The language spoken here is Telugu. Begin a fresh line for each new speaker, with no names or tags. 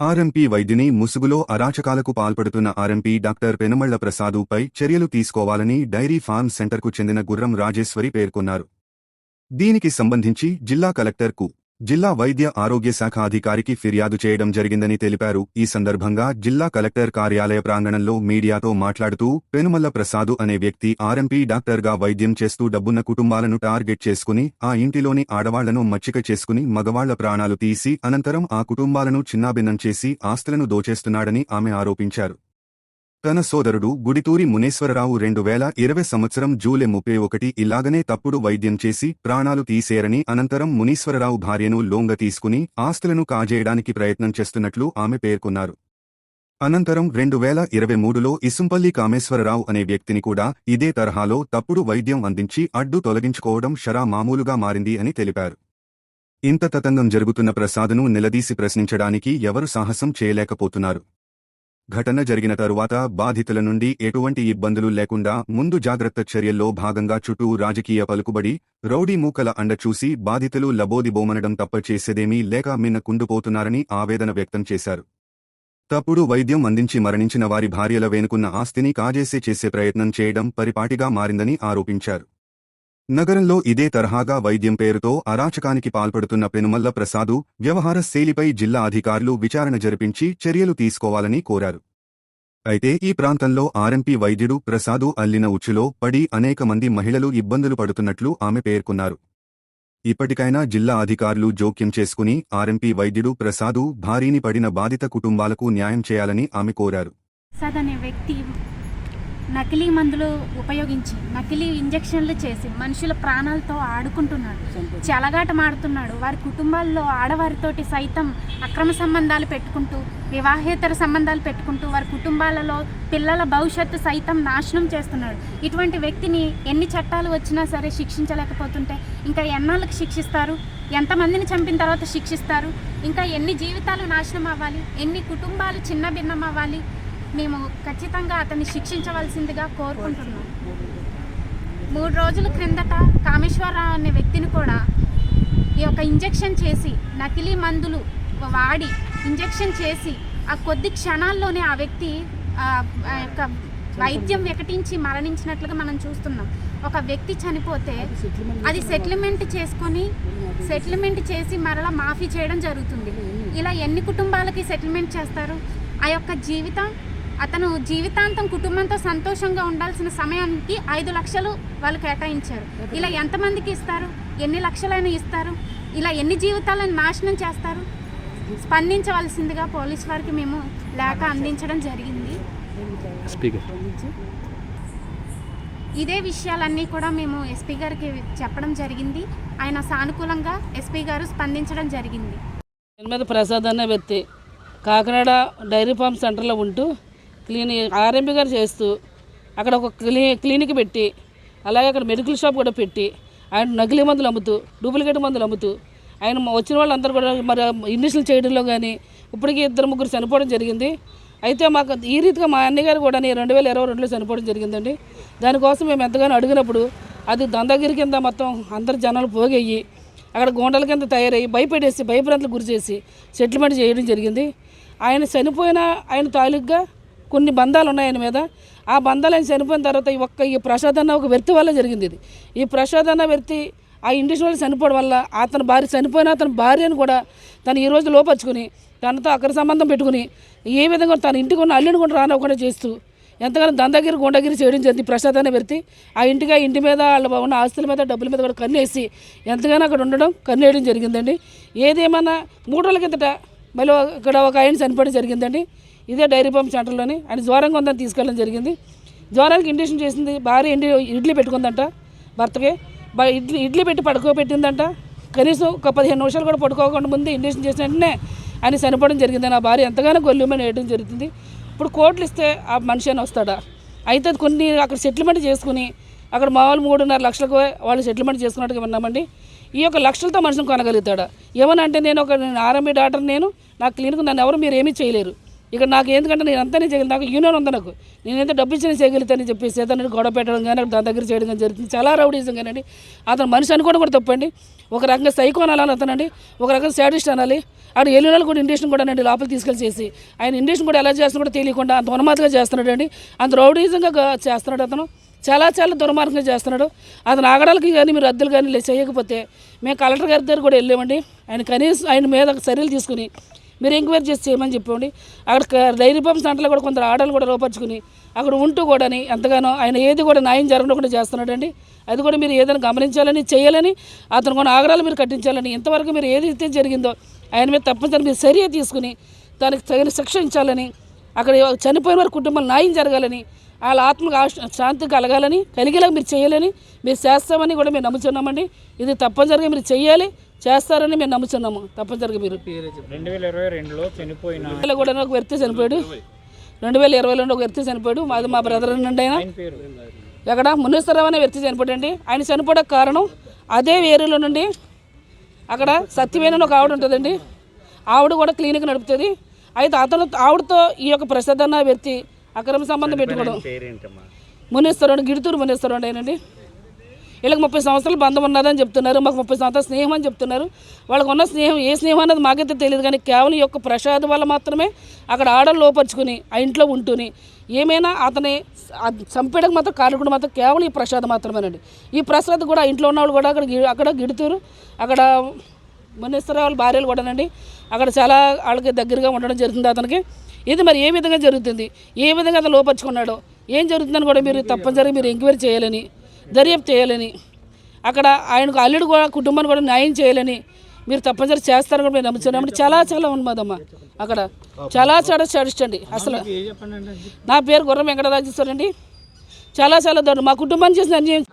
ఆర్ఎంపీ వైద్యుని ముసుగులో అరాచకాలకు పాల్పడుతున్న ఆర్ఎంపీ డాక్టర్ పెనుమళ్ళ ప్రసాదుపై చర్యలు తీసుకోవాలని డైరీ ఫార్మ్ సెంటర్కు చెందిన గుర్రం రాజేశ్వరి పేర్కొన్నారు. దీనికి సంబంధించి జిల్లా కలెక్టర్కు జిల్లా వైద్య ఆరోగ్య శాఖ అధికారికి ఫిర్యాదు చేయడం జరిగిందని తెలిపారు. ఈ సందర్భంగా జిల్లా కలెక్టర్ కార్యాలయ ప్రాంగణంలో మీడియాతో మాట్లాడుతూ పెనుమల్ల ప్రసాదు అనే వ్యక్తి ఆర్ఎంపీ డాక్టర్గా వైద్యం చేస్తూ డబ్బున్న కుటుంబాలను టార్గెట్ చేసుకుని ఆ ఇంటిలోని ఆడవాళ్ళను మచ్చిక చేసుకుని మగవాళ్ళ ప్రాణాలు తీసి అనంతరం ఆ కుటుంబాలను చిన్నాభిన్నం చేసి ఆస్తులను దోచేస్తున్నాడని ఆమె ఆరోపించారు. తన సోదరుడు గుడితూరి మునేశ్వరరావు రెండు వేల ఇరవై సంవత్సరం జూలై ముప్పై ఒకటి ఇలాగనే తప్పుడు వైద్యం చేసి ప్రాణాలు తీసేరని అనంతరం మునీశ్వరరావు భార్యను లోంగ తీసుకుని ఆస్తులను కాజేయడానికి ప్రయత్నం చేస్తున్నట్లు ఆమె పేర్కొన్నారు. అనంతరం రెండు వేల ఇరవై మూడులో ఇసుంపల్లి కామేశ్వరరావు అనే వ్యక్తిని కూడా ఇదే తరహాలో తప్పుడు వైద్యం అందించి అడ్డు తొలగించుకోవడం షరా మామూలుగా మారింది అని తెలిపారు. ఇంత తతంగం జరుగుతున్న ప్రసాదును నిలదీసి ప్రశ్నించడానికి ఎవరు సాహసం చేయలేకపోతున్నారు? ఘటన జరిగిన తరువాత బాధితుల నుండి ఎటువంటి ఇబ్బందులు లేకుండా ముందు జాగ్రత్త చర్యల్లో భాగంగా చుట్టూ రాజకీయ పలుకుబడి రౌడీ మూకల అండ చూసి బాధితులు లబోదిబోమనడం తప్ప చేసేదేమీ లేక మిన్న కుండుపోతున్నారని ఆవేదన వ్యక్తం చేశారు. తప్పుడు వైద్యం అందించి మరణించిన వారి భార్యల వేనుకున్న ఆస్తిని కాజేసే చేసే ప్రయత్నం చేయడం పరిపాటిగా మారిందని ఆరోపించారు. నగరంలో ఇదే తరహాగా వైద్యం పేరుతో అరాచకానికి పాల్పడుతున్న పెనుమల్ల ప్రసాదు వ్యవహార శైలిపై జిల్లా అధికారులు విచారణ జరిపించి చర్యలు తీసుకోవాలని కోరారు. అయితే ఈ ప్రాంతంలో ఆర్ఎంపీ వైద్యుడు ప్రసాదు అల్లిన ఉచ్చులో పడి అనేక మంది మహిళలు ఇబ్బందులు పడుతున్నట్లు ఆమె పేర్కొన్నారు. ఇప్పటికైనా జిల్లా అధికారులు జోక్యం చేసుకుని ఆర్ఎంపీ వైద్యుడు ప్రసాదు భారీని పడిన బాధిత కుటుంబాలకు న్యాయం చేయాలని ఆమె కోరారు.
వ్యక్తి నకిలీ మందులు ఉపయోగించి నకిలీ ఇంజెక్షన్లు చేసి మనుషుల ప్రాణాలతో ఆడుకుంటున్నాడు. చెలగాటమాడుతున్నాడు వారి కుటుంబాల్లో ఆడవారితోటి సైతం అక్రమ సంబంధాలు పెట్టుకుంటూ వివాహేతర సంబంధాలు పెట్టుకుంటూ వారి కుటుంబాలలో పిల్లల భవిష్యత్తు సైతం నాశనం చేస్తున్నాడు. ఇటువంటి వ్యక్తిని ఎన్ని చట్టాలు వచ్చినా సరే శిక్షించలేకపోతుంటే ఇంకా ఎన్నాళ్ళకి శిక్షిస్తారు? ఎంతమందిని చంపిన తర్వాత శిక్షిస్తారు? ఇంకా ఎన్ని జీవితాలు నాశనం అవ్వాలి? ఎన్ని కుటుంబాలు చిన్న భిన్నం అవ్వాలి? మేము ఖచ్చితంగా అతన్ని శిక్షించవలసిందిగా కోరుకుంటున్నాం. మూడు రోజుల క్రిందట కామేశ్వరరావు అనే వ్యక్తిని కూడా ఈ యొక్క ఇంజెక్షన్ చేసి నకిలీ మందులు వాడి ఇంజెక్షన్ చేసి ఆ కొద్ది క్షణాల్లోనే ఆ వ్యక్తి ఆ యొక్క వైద్యం వికటించి మరణించినట్లుగా మనం చూస్తున్నాం. ఒక వ్యక్తి చనిపోతే అది సెటిల్మెంట్ చేసుకొని సెటిల్మెంట్ చేసి మరలా మాఫీ చేయడం జరుగుతుంది. ఇలా ఎన్ని కుటుంబాలకి సెటిల్మెంట్ చేస్తారు? ఆ యొక్క జీవితం అతను జీవితాంతం కుటుంబంతో సంతోషంగా ఉండాల్సిన సమయానికి ఐదు లక్షలు వాళ్ళు కేటాయించారు. ఇలా ఎంతమందికి ఇస్తారు? ఎన్ని లక్షలైనా ఇస్తారు? ఇలా ఎన్ని జీవితాలను నాశనం చేస్తారు? స్పందించవలసిందిగా పోలీస్ వారికి మేము లేఖ అందించడం జరిగింది.
స్పీకర్.
ఇదే విషయాలన్నీ కూడా మేము ఎస్పీ గారికి చెప్పడం జరిగింది. ఆయన సానుకూలంగా ఎస్పీ గారు స్పందించడం జరిగింది.
ప్రసాద్ అనే వ్యక్తి కాకినాడ డైరీ ఫార్మ్ సెంటర్లో ఉంటూ క్లినిక్ ఆర్ఎంపీ గారు చేస్తూ అక్కడ ఒక క్లీ క్లినిక్ పెట్టి అలాగే అక్కడ మెడికల్ షాప్ కూడా పెట్టి ఆయన నకిలీ మందులు అమ్ముతూ డూప్లికేట్ మందులు అమ్ముతూ ఆయన వచ్చిన వాళ్ళందరూ కూడా మరి ఇంజక్షన్లు చేయడంలో కానీ ఇప్పటికీ ఇద్దరు ముగ్గురు చనిపోవడం జరిగింది. అయితే మాకు ఈ రీతిగా మా అన్నయ్య గారు కూడా రెండు వేల ఇరవై రెండులో చనిపోవడం జరిగిందండి. దానికోసం మేము ఎంతగానో అడిగినప్పుడు అది దందాగిరి కింద మొత్తం అందరు జనాలు పోగయ్యి అక్కడ గోండల కింద తయారయ్యి భయపెట్టేసి భయభ్రాంతులు గురి చేసి సెటిల్మెంట్ చేయడం జరిగింది. ఆయన చనిపోయిన ఆయన తాలూకుగా కొన్ని బంధాలు ఉన్నాయి ఆయన మీద. ఆ బంధాలు ఆయన చనిపోయిన తర్వాత ఈ ఒక్క ఈ ప్రసాద్ అన్న ఒక వ్యక్తి వల్ల జరిగింది ఇది. ఈ ప్రసాద్ అన్న వ్యక్తి ఆ ఇండివిజువల్ వల్ల చనిపోవడం వల్ల అతని భార్య చనిపోయిన అతని భార్యను కూడా తను ఈ రోజు లోపరుచుకుని తనతో అక్కడ సంబంధం పెట్టుకుని ఏ విధంగా తన ఇంటికి ఉన్న అల్లుని కూడా రానివ్వకుండా చేస్తూ ఎంతగానో దందాగిరి గుండగిరి చేయడం జరిగింది ప్రసాద్ అనే వ్యక్తి. ఆ ఇంటికి ఆ ఇంటి మీద వాళ్ళ ఉన్న ఆస్తుల మీద డబ్బుల మీద కూడా కన్నేసి ఎంతగానో అక్కడ ఉండడం కన్నేయడం జరిగిందండి. ఏదేమన్నా మూడు రోజుల కిందట మళ్ళీ ఇక్కడ ఒక ఆయన చనిపోవడం జరిగిందండి. ఇదే డైరీ పంప్ సెంటర్లోని ఆయన జ్వరంగా ఉందని తీసుకెళ్ళడం జరిగింది. జ్వరానికి ఇండక్షన్ చేసింది. భార్య ఇండి ఇడ్లీ పెట్టుకుందంట భర్తకి. ఇడ్లీ ఇడ్లీ పెట్టి పడుకోబెట్టిందంట. కనీసం ఒక పదిహేను నిమిషాలు కూడా పడుకోకుండా ముందు ఇండక్షన్ చేసిన వెంటనే ఆయన చనిపోవడం జరిగింది. నా భార్య ఎంతగానో గొల్లుమని వేయడం జరుగుతుంది. ఇప్పుడు కోట్లు ఇస్తే ఆ మనిషి అని వస్తాడా? అయితే అది కొన్ని అక్కడ సెటిల్మెంట్ చేసుకుని అక్కడ మామూలు మూడున్నర లక్షలకు వాళ్ళు సెటిల్మెంట్ చేసుకున్నట్టుగా విన్నామండి. ఈ యొక్క లక్షలతో మనిషిని కొనగలుగుతాడా? ఏమని అంటే నేను ఒక ఆర్ఎంబీ డాక్టర్ నేను నా క్లినిక్ నన్ను ఎవరు మీరు ఏమీ చేయలేరు. ఇక్కడ నాకు ఎందుకంటే నేను అంతా చేయగలను నాకు యూనియన్ ఉంది నాకు. నేనైతే డబ్బు ఇచ్చిన చేయగలుగుతానని చెప్పేసి అతను గొడవ పెట్టడం కానీ దాని దగ్గర చేయడం కానీ జరుగుతుంది. చాలా రౌడీజం కానండి. అతను మనిషి అనుకోవడం కూడా తప్పండి. ఒక రకంగా సైకో అనాలని అతనండి. ఒక రకంగా సాడిస్ట్ అనాలి. ఆడు ఎల్లునాలు కూడా ఇండస్ట్రీ కూడా అండి లోపల తీసుకెళ్ళి చేసి ఆయన ఇండస్ట్రీ కూడా ఎలా చేస్తున్నా కూడా తెలియకుండా అంత ఉన్మాదంగా చేస్తున్నాడు అండి. అంత రౌడీజంగా చేస్తున్నాడు అతను. చాలా చాలా దుర్మార్గంగా చేస్తున్నాడు. అతను ఆగడాలకి కానీ మీరు రద్దులు కానీ చేయకపోతే మేము కలెక్టర్ గారి దగ్గర కూడా వెళ్ళామండి. ఆయన కనీసం ఆయన మీద చర్యలు తీసుకుని మీరు ఎంక్వైరీ చేసి చేయమని చెప్పండి. అక్కడ డైరీ పంప్ సెంటర్లో కూడా కొందరు ఆడలు కూడా లోపరుచుకుని అక్కడ ఉంటూ కూడా ఎంతగానో ఆయన ఏది కూడా న్యాయం జరగకుండా చేస్తున్నాడండి. అది కూడా మీరు ఏదైనా గమనించాలని చేయాలని అతను కొన్ని ఆగ్రహాలు మీరు కట్టించాలని ఇంతవరకు మీరు ఏది అయితే జరిగిందో ఆయన మీద తప్పనిసరి మీరు చర్య తీసుకుని దానికి తగిన శిక్ష ఇచ్చాలని అక్కడ చనిపోయిన వారి కుటుంబం న్యాయం జరగాలని వాళ్ళ ఆత్మకు శాంతి కలగాలని కలిగేలా మీరు చేయాలని మీరు చేస్తామని కూడా మేము నమ్ముతున్నామండి ఇది తప్పనిసరిగా మీరు చేయాలి చేస్తారని మేము నమ్ముతున్నాము తప్పనిసరిగా మీరు.
రెండు వేల ఇరవై రెండులో చనిపోయిన
కూడా ఒక వ్యక్తి చనిపోయాడు. రెండు వేల ఇరవైలో ఒక వ్యక్తి చనిపోయాడు. మాది మా బ్రదర్ అండి ఆయన. ఎక్కడ? మునేశ్వరరావు అనే వ్యక్తి చనిపోయాడండి ఆయన చనిపోవడానికి కారణం అదే వేరులో నుండి అక్కడ సత్యమైన ఒక ఆవిడ ఉంటుందండి. ఆవిడ కూడా క్లినిక్ నడుపుతుంది. అయితే అతను ఆవిడతో ఈ యొక్క ప్రసాద్ అన్న వ్యక్తి అక్రమ సంబంధం పెట్టుకోవడం. మునేశ్వరుడు గిడుతూరు మునేశ్వరుడు ఆయనండి వీళ్ళకి ముప్పై సంవత్సరాలు బంధం ఉన్నదని చెప్తున్నారు మాకు ముప్పై సంవత్సరాల స్నేహం అని చెప్తున్నారు. వాళ్ళకు ఉన్న స్నేహం ఏ స్నేహం అన్నది మాకైతే తెలియదు కానీ కేవలం ఈ యొక్క ప్రసాద్ వల్ల మాత్రమే అక్కడ ఆడలు లోపరుచుకుని ఆ ఇంట్లో ఉంటూని ఏమైనా అతని అది చంపేయడానికి మాత్రం కారకుడు మాత్రం కేవలం ఈ ప్రసాద్ మాత్రమేనండి. ఈ ప్రసాద్ కూడా ఇంట్లో ఉన్న వాళ్ళు కూడా అక్కడ అక్కడ గిడుతూరు అక్కడ మునేశ్వర వాళ్ళ భార్యలు కూడానండి అక్కడ చాలా వాళ్ళకి దగ్గరగా ఉండడం జరుగుతుంది అతనికి. ఇది మరి ఏ విధంగా జరుగుతుంది? ఏ విధంగా అతను లోపరుచుకున్నాడో? ఏం జరుగుతుందని కూడా మీరు తప్పనిసరిగా మీరు ఎంక్వైరీ చేయాలని దర్యాప్తు చేయాలని అక్కడ ఆయనకు అల్లుడు కూడా కుటుంబాన్ని కూడా న్యాయం చేయాలని మీరు తప్పనిసరి చేస్తారని కూడా మేము నమ్ముతున్నాం. చాలా చాలా ఉన్నదమ్మా అక్కడ. చాలా చాలా చడిస్టండి అసలు నా పేరు గుర్రం వెంకటరాజేశ్వరండి. చాలా చాలా దూరం మా కుటుంబాన్ని చేసిన అన్యాయం